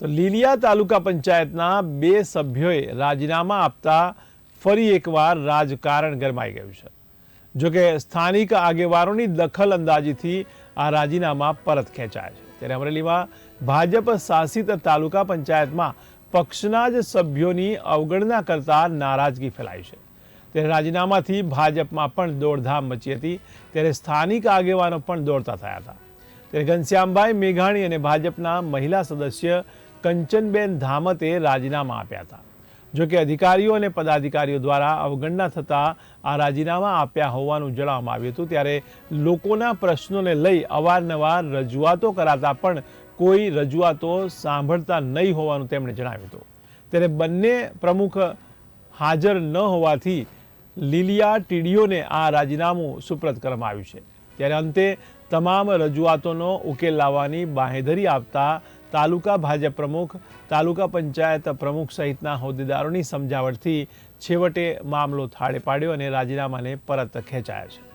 તો લીલિયા તાલુકા પંચાયતના બે સભ્યોએ રાજીનામા આપતા ફરી એકવાર રાજકારણ ગરમાઈ ગયું છે. જોકે સ્થાનિક આગેવાનોની દખલ અંદાજીથી આ રાજીનામા પરત ખેંચાય છે. ત્યારે અમરેલીમાં ભાજપ શાસિત તાલુકા પંચાયતમાં પક્ષના જ સભ્યોની અવગણના કરતા નારાજગી ફેલાઈ છે. ત્યારે રાજીનામાથી ભાજપમાં પણ દોડધામ મચી હતી. ત્યારે સ્થાનિક આગેવાનો પણ દોડતા થયા હતા. ત્યારે ઘનશ્યામભાઈ મેઘાણી અને ભાજપના મહિલા સદસ્ય કંચનબેન ધામતે રાજીનામા આપ્યા હતા. જોકે અધિકારીઓ અને પદાધિકારીઓ દ્વારા અવગણના થતાં આ રાજીનામા આપ્યા હોવાનું જણાવવામાં આવ્યું હતું, ત્યારે લોકોના પ્રશ્નોને લઈ અવારનવાર રજૂઆતો કરાતા પણ કોઈ રજૂઆતો સાંભળતા નહીં હોવાનું તેમણે જણાવ્યું હતું. ત્યારે બંને પ્રમુખ હાજર ન હોવાથી લીલિયા ટીડીઓને આ રાજીનામું સુપ્રત કરવામાં આવ્યું છે. ત્યારે અંતે તમામ રજૂઆતોનો ઉકેલ લાવવાની બાંહેધરી આપતા તાલુકા ભાજપ પ્રમુખ, તાલુકા પંચાયત પ્રમુખ સહિતના હોદ્દેદારોની સમજાવટથી છેવટે મામલો થાળે પાડ્યો અને રાજીનામાને પરત ખેંચાયા છે.